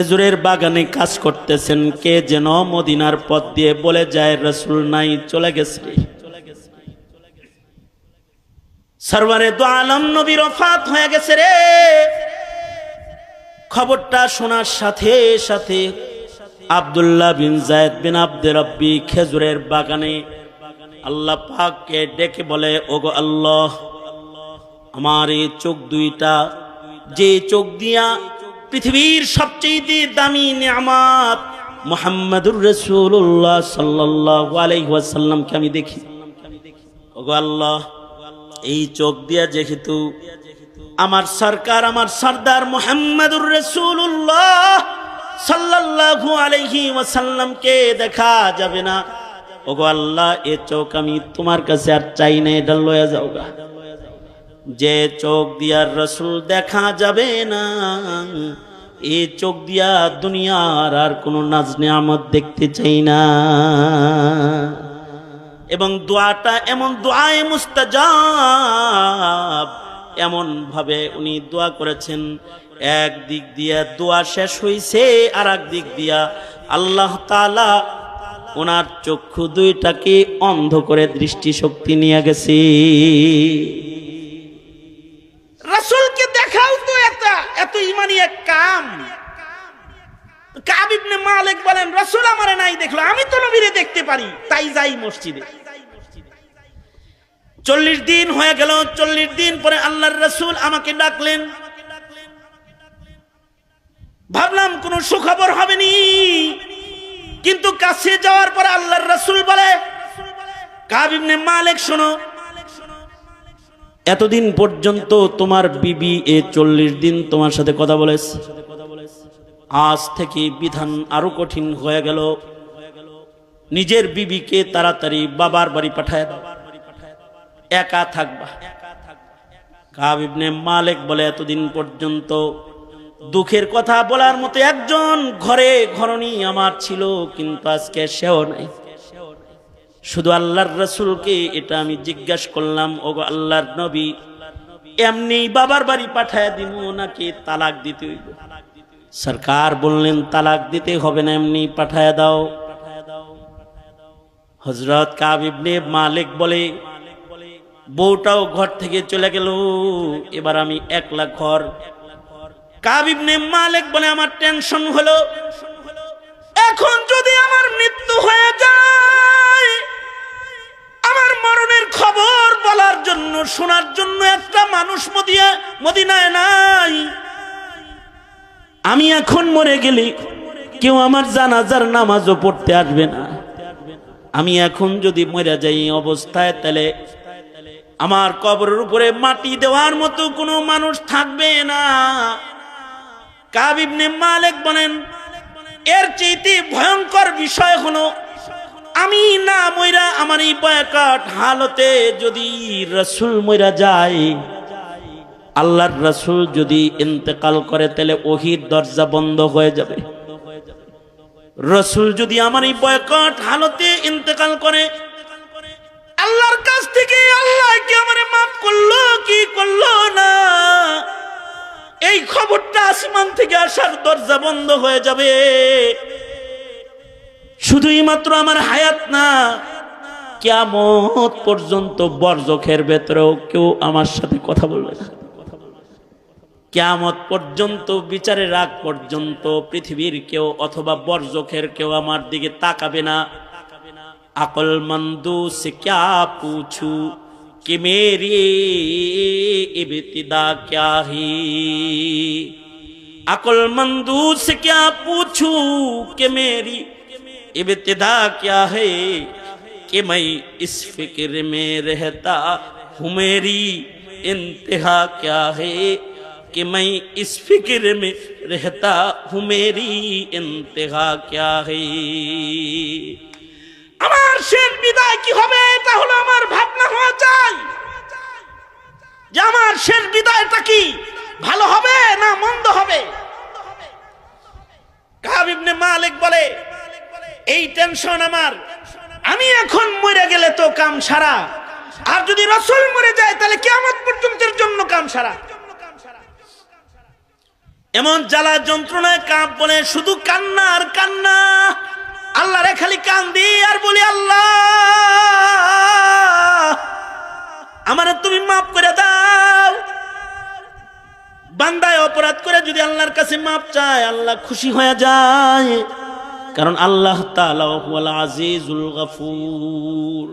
খেজুরের বাগানে কাজ করতেছেন, কে যেন মদিনার পথ দিয়ে বলে যায়, রসুল নাই, চলে গেছে। আলম নবীর অফাত হয়ে গেছে রে। খবরটা শোনার সাথে সাথে আব্দুল্লাহ বিন জায়দ বিন রব্বি খেজুরের বাগানে আল্লাহ পাককে ডেকে বলে, ওগো আল্লাহ, আমার এই চোখ দুইটা, যে চোখ দিয়া পৃথিবীর সবচেয়ে দামি নিয়ামাত মোহাম্মদুর রসুল্লাহ সাল্লাহ আমি দেখি। আল্লাহ, এই চোখ দিয়া যেহেতু আমার সরকার, আমার সর্দার মোহাম্মদুর রসুল্লাহ সাল্লাল্লাহু আলাইহি ওয়াসাল্লামকে দেখা যাবে না। ওগো আল্লাহ, এ চোখ আমি তোমার কাছে আর চাই না, এটা লয়ে যাও গা যে চোখ দিয়ার রসুল দেখা যাবে না, এ চোখ দিয়া দুনিয়ার আর কোনো নাজ নিয়ামত দেখতে চাই না। এবং দোয়াটা এমন দোয়ায় মুস্তাজাব, এমন ভাবে উনি দোয়া করেছেন, এক দিক দিয়া দোয়া শেষ হইছে আর এক দিক দিয়া আল্লাহ তালা ওনার চক্ষু দুইটাকে অন্ধ করে দৃষ্টিশক্তি নিয়ে গেছে রাসূলকে দেখাও তো একটা এত ইমানি এক কাম। মালিক বলেন, রাসূল আমারে নাই দেখল, আমি তো নবীরে দেখতে পারি, তাই যাই মসজিদে। চল্লিশ দিন হয়ে গেল, চল্লিশ দিন পরে আল্লাহর রসুল আমাকে ডাকলেন। ভাবলাম কোন সুখবর হবে নি, কিন্তু কাছে যাওয়ার পরে আল্লাহর রসুল বলে কাবিবনে মালিক শোনো এতদিন পর্যন্ত তোমার বিবি এ চল্লিশ দিন তোমার সাথে কথা বলেছে। আজ থেকে বিধান আরও কঠিন হয়ে গেল। নিজের বিবিকে তাড়াতাড়ি বাবার বাড়ি পাঠায় একা থাকবা। কাবিবনে মালিক বলে, এতদিন পর্যন্ত দুঃখের কথা বলার মতো একজন ঘরে ঘরণী আমার ছিল, কিন্তু আজকে সেও নাই। শুধু আল্লাহর রসুলকে এটা আমি জিজ্ঞাসা করলাম ও আল্লাহর নবী এমনি বাবার বাড়ি পাঠায় দিব নাকি তালাক দিতে হইব। সরকার বললেন, তালাক দিতে হবে না এমনি পাঠায় দাও। হজরত কাবিবনে মালিক বলে, বউটাও ঘর থেকে চলে গেল, এবার আমি একলা ঘর। কাবিবনে মালিক বলে, আমার টেনশন হলো, এখন যদি আমার মৃত্যু হয়ে যায় জন্য, শোনার জন্য একটা মানুষ মদিয়া, মদিনায় নাই। আমি এখন মরে গেলে কেউ আমার জানাজার নামাজও পড়তে আসবে না। আমি এখন যদি মরে যাই অবস্থায়, তাহলে আমার কবরের উপরে মাটি দেওয়ার মতো কোনো মানুষ থাকবে না। কাবিবনে মালিক বলেন, এর চেয়েতে ভয়ঙ্কর বিষয় হলো আমি না মইরা আমার এই বয়কাট হালতে যদি রসুল মইরা যায়, আল্লাহর রসুল যদি ইন্তেকাল করে, তাহলে ওহির দরজা বন্ধ হয়ে যাবে। রসুল যদি আমার এই বয়কট হালতে ইন্তেকাল করে, আল্লাহর কাছ থেকে আল্লাহ কি আমারে মাফ করল, কি করল না? এই খবরটা আসমান থেকে আসার দরজা বন্ধ হয়ে যাবে। শুধুই মাত্র আমার হায়াত না কেমন পর্যন্ত বর্জখের ভেতরেও কেউ আমার সাথে কথা বলবে কেমত পর্যন্ত, বিচারের আগ পর্যন্ত পৃথিবীর কেউ অথবা বর্জখের কেউ আমার দিকে তাকাবে না। আকল মন্দু সে ক্যা পুছু, কি মেরি ক্যাহি ক্যা হি? আকল মন্দু সে ক্যা পুছু, কে মেরি इब्तिदा क्या है कि मैं इस फिक्र में रहता हूँ मेरी इंतहा क्या है कि मैं इस फिक्र में रहता हूँ मेरी इंतहा क्या है আমার শেষ বিদায় কি হবে এটা হলো আমার ভাবনা হওয়া চাই যে আমার শেষ বিদায়টা কি ভালো হবে না মন্দ হবে কাবিবনে মালিক বলে এই টেনশন আমার। আমি এখন মরে গেলে তো কাম সারা। আর যদি রসুল মরে যায়, তাহলে কেমন পর্যন্তের জন্য কাম সারা। এমন জ্বালা যন্ত্রণায় কাঁপ বলে, শুধু কান্না আর কান্না। আল্লাহ রে খালি কান্দি আর বলি, আল্লাহ, আমারে তুমি মাফ করে দাও। বান্দায় অপরাধ করে যদি আল্লাহর কাছে মাপ চায়, আল্লাহ খুশি হয়ে যায়। কারণ আল্লাহ তাআলা হুয়াল আজিজুল গফুর